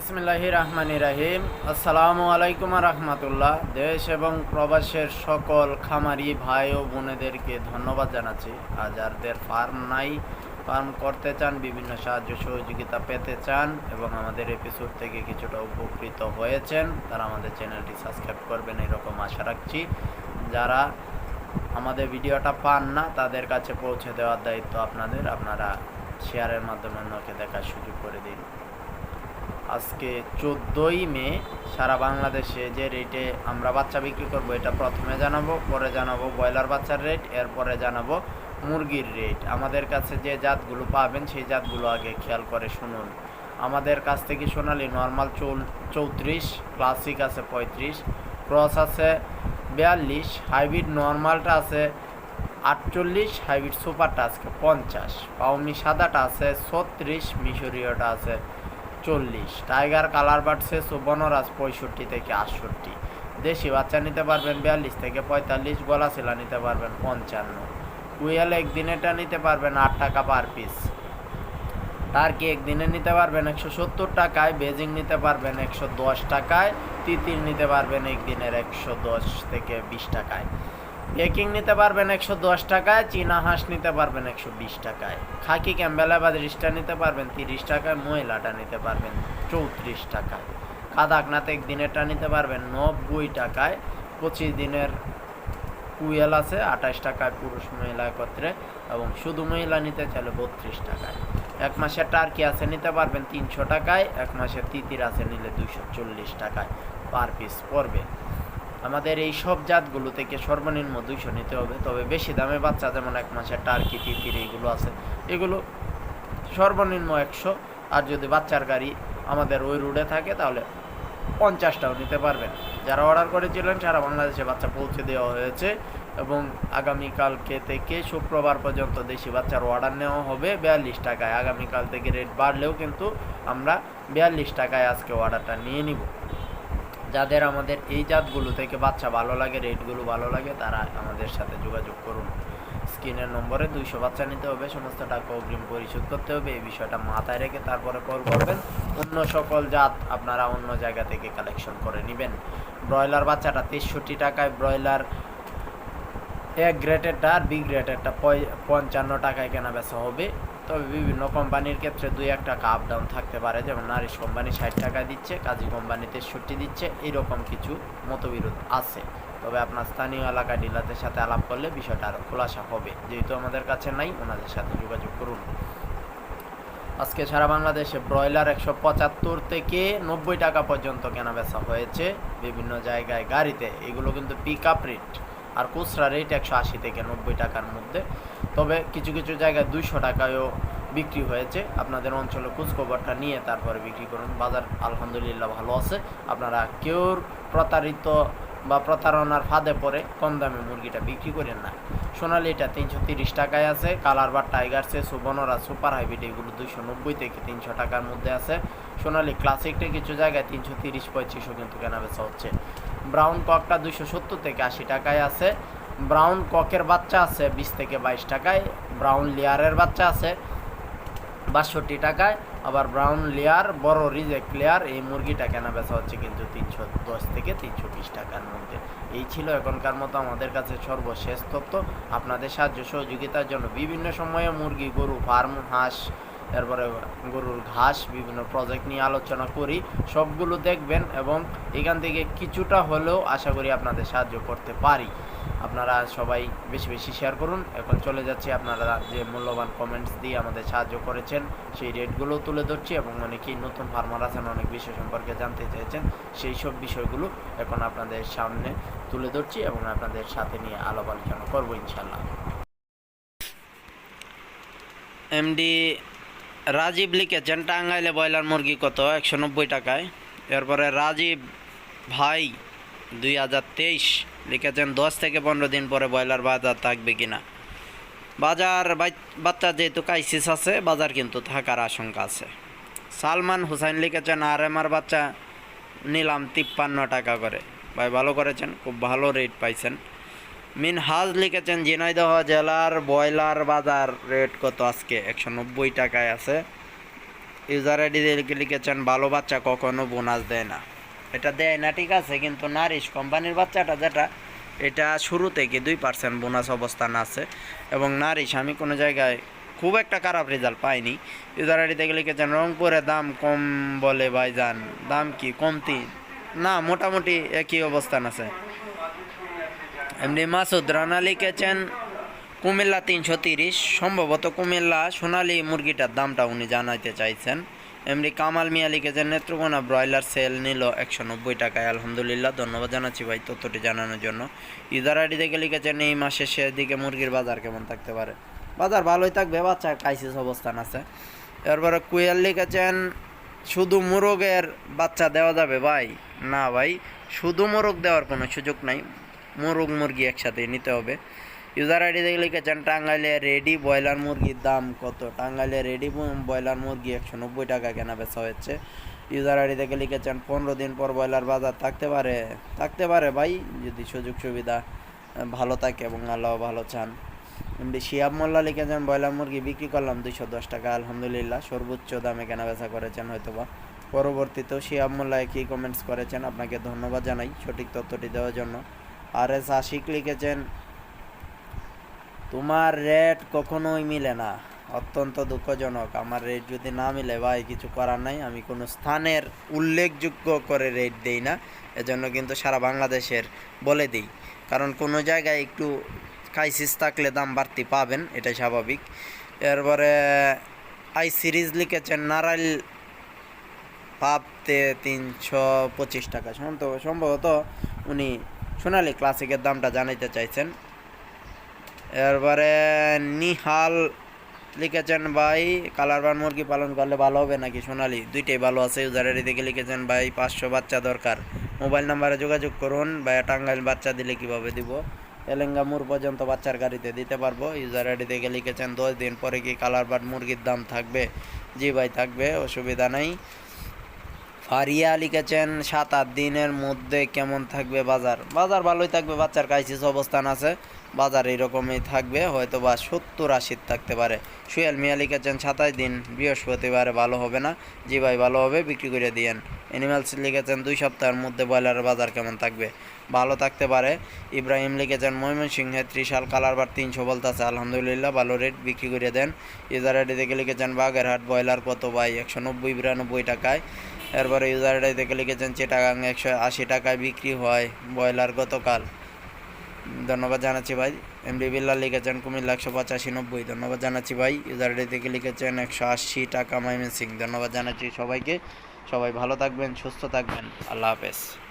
বিসমিল্লাহি রহমানি রাহিম। আসসালামু আলাইকুম রহমতুল্লাহ। দেশ এবং প্রবাসের সকল খামারি ভাই ও বোনেদেরকে ধন্যবাদ জানাচ্ছি। আর যাদের ফার্ম নাই, ফার্ম করতে চান, বিভিন্ন সাহায্য সহযোগিতা পেতে চান এবং আমাদের এপিসোড থেকে কিছুটা উপকৃত হয়েছেন, তারা আমাদের চ্যানেলটি সাবস্ক্রাইব করবেন এরকম আশা রাখছি। যারা আমাদের ভিডিওটা পান না, তাদের কাছে পৌঁছে দেওয়ার দায়িত্ব আপনাদের। আপনারা শেয়ারের মাধ্যমে অন্যকে দেখার সুযোগ করে দিন। আজকে চোদ্দোই মে, সারা বাংলাদেশে যে রেটে আমরা বাচ্চা বিক্রি করব, এটা প্রথমে জানাব, পরে জানাব ব্রয়লার বাচ্চার রেট এরপরে জানাব মুরগির রেট আমাদের কাছে যে জাতগুলো পাবেন, সেই জাতগুলো আগে খেয়াল করে শুনুন। আমাদের কাছ থেকে সোনালি নর্মাল চৌল চৌত্রিশ ক্লাসিক আছে পঁয়ত্রিশ ক্রস আছে বিয়াল্লিশ হাইব্রিড নর্মালটা আছে আটচল্লিশ হাইব্রিড সুপারটা আজকে পঞ্চাশ পাউমি সাদাটা আছে ছত্রিশ, মিশরীয়টা আছে চল্লিশ। টাইগার, কালার বাড়ছে সুবর্ণরাজ পঁয়ষট্টি থেকে আটষট্টি। দেশি বাচ্চা নিতে পারবেন বিয়াল্লিশ থেকে পঁয়তাল্লিশ, গলা শিলা নিতে পারবেন পঞ্চান্ন। কুইয়াল একদিনেটা নিতে পারবেন আট টাকা পার পিস। টার্কি একদিনে নিতে পারবেন একশো সত্তর টাকায়, বেজিং নিতে পারবেন একশো দশ টাকায়, তিতির নিতে পারবেন একদিনের একশো দশ থেকে বিশ টাকায়। বেকিং নিতে পারবেন একশো দশ টাকায়, চীনা হাঁস নিতে পারবেন একশো বিশ টাকায়। খাকি ক্যাম্বেলা রিসটা নিতে পারবেন তিরিশ টাকায়, মহিলাটা নিতে পারবেন চৌত্রিশ টাকায়। কাদাকনাথ একদিনেরটা নিতে পারবেন নব্বই টাকায়। পঁচিশ দিনের কুয়েল আছে, আঠাশ টাকায় পুরুষ মহিলা একত্রে এবং শুধু মহিলা নিতে চাইলে বত্রিশ টাকায়। এক মাসের টার্কি আছে, নিতে পারবেন তিনশো টাকায়। এক মাসের তিতির আছে, নিলে দুইশো চল্লিশ টাকায়। পার পিস পড়বে। আমাদের এই সব জাতগুলো থেকে সর্বনিম্ন দুইশো নিতে হবে। তবে বেশি দামে বাচ্চা যেমন এক মাসের টার্কি, তিতির এইগুলো আছে। এগুলো সর্বনিম্ন একশো। আর যদি বাচ্চার গাড়ি আমাদের ওই রুটে থাকে, তাহলে পঞ্চাশটাও নিতে পারবেন। যারা অর্ডার করেছিলেন, সারা বাংলাদেশে বাচ্চা পৌঁছে দেওয়া হয়েছে। এবং আগামীকালকে থেকে শুক্রবার পর্যন্ত দেশি বাচ্চার অর্ডার নেওয়া হবে। বিয়াল্লিশ টাকায়। আগামীকাল থেকে রেট বাড়লেও কিন্তু আমরা বিয়াল্লিশ টাকায় আজকে অর্ডারটা নিয়ে নিব। যাদের আমাদের এই জাতগুলো থেকে বাচ্চা ভালো লাগে, রেটগুলো ভালো লাগে, তারা আমাদের সাথে যোগাযোগ করুন। স্ক্রিনের নম্বরে দুইশো বাচ্চা নিতে হবে, সমস্ত টাকা অগ্রিম পরিশোধ করতে হবে, এই বিষয়টা মাথায় রেখে তারপরে কল করবেন। অন্য সকল জাত আপনারা অন্য জায়গা থেকে কালেকশন করে নেবেন। ব্রয়লার বাচ্চাটা তেষট্টি টাকায়, ব্রয়লার এক গ্রেটেরটা আর বি গ্রেটেরটা পঞ্চান্ন টাকায় কেনা বেচা হবে। তবে বিভিন্ন কোম্পানির ক্ষেত্রে দুই এক টাকা আপ ডাউন থাকতে পারে। যেমন নারিশ কোম্পানি ষাট টাকা দিচ্ছে, কাজী কোম্পানি তেষট্টি দিচ্ছে এরকম কিছু মতবিরোধ আছে। তবে আপনার স্থানীয় এলাকা ডিলারদের সাথে আলাপ করলে বিষয়টা আরও খোলাসা হবে। যেহেতু আমাদের কাছে নাই, ওনাদের সাথে যোগাযোগ করুন। আজকে সারা বাংলাদেশে ব্রয়লার একশো পঁচাত্তর থেকে নব্বই টাকা পর্যন্ত কেনা বেচা হয়েছে। বিভিন্ন জায়গায় গাড়িতে, এগুলো কিন্তু পিক আপ রেট আর খুচরা রেট একশো আশি থেকে নব্বই টাকার মধ্যে। তবে কিছু কিছু জায়গায় দুইশো টাকায়ও বিক্রি হয়েছে। আপনাদের অঞ্চলে খোঁজখবরটা নিয়ে তারপরে বিক্রি করুন। বাজার আলহামদুলিল্লাহ ভালো আছে। আপনারা কেউর প্রতারিত বা প্রতারণার ফাঁদে পড়ে কম দামে মুরগিটা বিক্রি করেন না। সোনালি এটা তিনশো তিরিশ টাকায় আছে। কালার বা টাইগারসে সুবর্ণরা, সুপার হাইব্রিড এগুলো দুইশো নব্বই থেকে তিনশো টাকার মধ্যে আছে। সোনালি ক্লাসিকটা কিছু জায়গায় তিনশো তিরিশ, পঁয়ত্রিশও কিন্তু কেনা বেচা হচ্ছে। ব্রাউন ককটা দুইশো সত্তর থেকে আশি টাকায় আছে। ব্রাউন ককের বাচ্চা আছে বিশ থেকে বাইশ টাকায়। ব্রাউন লেয়ারের বাচ্চা আছে বাষট্টি টাকায়। আবার ব্রাউন লেয়ার বড় রিজেক্ট লেয়ার এই মুরগিটা কেনা বেচা হচ্ছে কিন্তু তিনশো দশ থেকে তিনশো বিশ টাকার মধ্যে। এই ছিল এখনকার মতো আমাদের কাছে সর্বশেষ তথ্য। আপনাদের সাহায্য সহযোগিতার জন্য বিভিন্ন সময়ে মুরগি, গরু, ফার্ম, হাঁস তারপরে গরুর ঘাস, বিভিন্ন প্রজেক্ট নিয়ে আলোচনা করি। সবগুলো দেখবেন এবং এখান থেকে কিছুটা হলেও আশা করি আপনাদের সাহায্য করতে পারি। আপনারা সবাই বেশি বেশি শেয়ার করুন। এখন চলে যাচ্ছি আপনারা যে মূল্যবান কমেন্টস দিয়ে আমাদের সাহায্য করেছেন, সেই রেটগুলো তুলে ধরছি এবং অনেকেই নতুন ফার্মার আছেন, অনেক বিষয় সম্পর্কে জানতে চেয়েছেন সেই সব বিষয়গুলো এখন আপনাদের সামনে তুলে ধরছি এবং আপনাদের সাথে নিয়ে আলাপ আলোচনা করব ইনশাল্লাহ এমডি রাজীব লিখেছেন টাঙ্গাইলে ব্রয়লার মুরগি কত? একশো নব্বই টাকায়। এরপরে রাজীব ভাই দুই হাজার তেইশ লিখেছেন, দশ থেকে পনেরো দিন পরে ব্রয়লার বাজার থাকবে কিনা? বাজার বাচ্চা যেহেতু ক্রাইসিস আছে, বাজার কিন্তু থাকার আশঙ্কা আছে। সালমান হুসাইন লিখেছেন, আর এম আর বাচ্চা নিলাম তিপ্পান্ন টাকা করে। ভাই, ভালো করেছেন, খুব ভালো রেট পাইছেন। মিনহাজ লিখেছেন ঝিনাইদহ জেলার ব্রয়লার বাজার রেট কত আজকে? একশো নব্বই টাকায় আছে। ইউজার আইডি লিখেছেন, ভালো বাচ্চা কখনো বোনাস দেয় না। এটা দেয় না, ঠিক আছে, কিন্তু নারিশ কোম্পানির বাচ্চাটা যেটা, এটা শুরু থেকে দুই পার্সেন্ট বোনাস অবস্থান আছে। এবং নারিশ, আমি কোনো জায়গায় খুব একটা খারাপ রেজাল্ট পাইনি। ইউজার আইডি থেকে লিখেছেন, রংপুরে দাম কম বলে ভাইজান। দাম কি কমতি? না, মোটামুটি একই অবস্থান আছে। এমনি মাসুদ রানা লিখেছেন, কুমিল্লা তিনশো তিরিশ, সম্ভবত কুমিল্লা সোনালি মুরগিটার দামটা উনি জানাইতে চাইছেন। এমনি কামাল মিয়া লিখেছেন, নেত্রকোনা ব্রয়লার সেল নিল একশো নব্বই টাকায়। আলহামদুলিল্লাহ, ধন্যবাদ জানাচ্ছি ভাই তথ্যটি জানানোর জন্য। ইউজার আইডি থেকে লিখেছেন, এই মাসের শেষ দিকে মুরগির বাজার কেমন থাকতে পারে? বাজার ভালোই থাকবে, বাচ্চার ক্রাইসিস অবস্থান আছে। এরপরে কুয়েল লিখেছেন, শুধু মোরগের বাচ্চা দেওয়া যাবে ভাই? না ভাই, শুধু মোরগ দেওয়ার কোনো সুযোগ নাই। মোরগ মুরগি একসাথে নিতে হবে। ইউজার আইডি দেখে লিখেছেন টাঙ্গাইলে রেডি ব্রয়লার মুরগির দাম কত? টাঙ্গাইলে রেডি ব্রয়লার মুরগি একশো নব্বই টাকা কেনা বেচা হচ্ছে ইউজার আইডি থেকে লিখেছেন পনেরো দিন পর ব্রয়লার বাজার থাকতে পারে। থাকতে পারে ভাই, যদি সুযোগ সুবিধা ভালো থাকে এবং আল্লাহ ভালো চান। শিয়াব মোল্লা লিখেছেন ব্রয়লার মুরগি বিক্রি করলাম দুইশো দশ টাকা, আলহামদুলিল্লাহ, সর্বোচ্চ দামে কেনা বেচা করেছেন হয়তোবা। পরবর্তীতেও শিয়াব মোল্লা একই কমেন্টস করেছেন, আপনাকে ধন্যবাদ জানাই সঠিক তথ্যটি দেওয়ার জন্য। আর এস আশিক লিখেছেন তোমার রেট কখনোই মিলে না। অত্যন্ত দুঃখজনক। আমার রেট যদি না মিলে, ভাই, কিছু করার নাই। আমি কোনো স্থানের উল্লেখযোগ্য করে রেট দেই না। এজন্য কিন্তু সারা বাংলাদেশের বলে দিই। কারণ কোনো জায়গায় একটু ক্রাইসিস থাকলে দাম বাড়তি পাবেন, এটাই স্বাভাবিক। এরপরে আই সিরিজ লিখেছেন নারাইল পাবতে তিনশো পঁচিশ টাকা। সম্ভবত উনি সোনালি ক্লাসিকের দামটা জানাইতে চাইছেন। এরপরে নিহাল লিখেছেন, ভাই, কালার বান মুরগি পালন করলে ভালো হবে নাকি সোনালি? দুইটাই ভালো আছে, ইউজারের দিকে লিখেছেন, ভাই, পাঁচশো বাচ্চা দরকার। মোবাইল নাম্বারে যোগাযোগ করুন, ভাই, টাঙ্গাইল বাচ্চা দিলে কীভাবে দিব? এলেঙ্গা মুর পর্যন্ত বাচ্চার গাড়িতে দিতে পারব? ইউজার আইডি থেকে লিখেছেন, দশ দিন পরে কি কালার বাট মুরগির দাম থাকবে? জি ভাই, থাকবে, অসুবিধা নাই। ফারিয়া লিখেছেন, সাত আট দিনের মধ্যে কেমন থাকবে বাজার? বাজার ভালোই থাকবে, বাচ্চার ক্রাইসিস অবস্থান আছে, বাজার এরকমই থাকবে হয়তো বা সত্তর আশির থাকতে পারে। সুয়েল মিয়া লিখেছেন, সাতাশ দিন বৃহস্পতিবারে ভালো হবে না, জি ভাই ভালো হবে, বিক্রি করে দিয়েন। অ্যানিমালস লিখেছেন, দুই সপ্তাহের মধ্যে ব্রয়লারের বাজার কেমন থাকবে? ভালো থাকতে পারে। ইব্রাহিম লিখেছেন, ময়মনসিংহে ত্রিশাল কালার বার তিনশো বলতেছে আলহামদুলিল্লাহ, ভালো রেট বিক্রি করে দেন। আইডি থেকে লিখেছেন, বাগেরহাট ব্রয়লার কত ভাই? একশো নব্বই, বিরানব্বই টাকায়। এরপরে ইউজার আইডি থেকে লিখেছেন, চিটাগাং একশো আশি টাকায় বিক্রি হয় ব্রয়লার গতকাল। ধন্যবাদ জানাচ্ছি ভাই। এমডি বিল্লা লিখেছেন, কুমিল্লা একশো পঁচাশি নব্বই। ধন্যবাদ জানাচ্ছি ভাই। ইউজার আইডি থেকে লিখেছেন, একশো আশি টাকা মাইমিন সিং ধন্যবাদ জানাচ্ছি সবাইকে। সবাই ভালো থাকবেন, সুস্থ থাকবেন। আল্লাহ হাফেজ।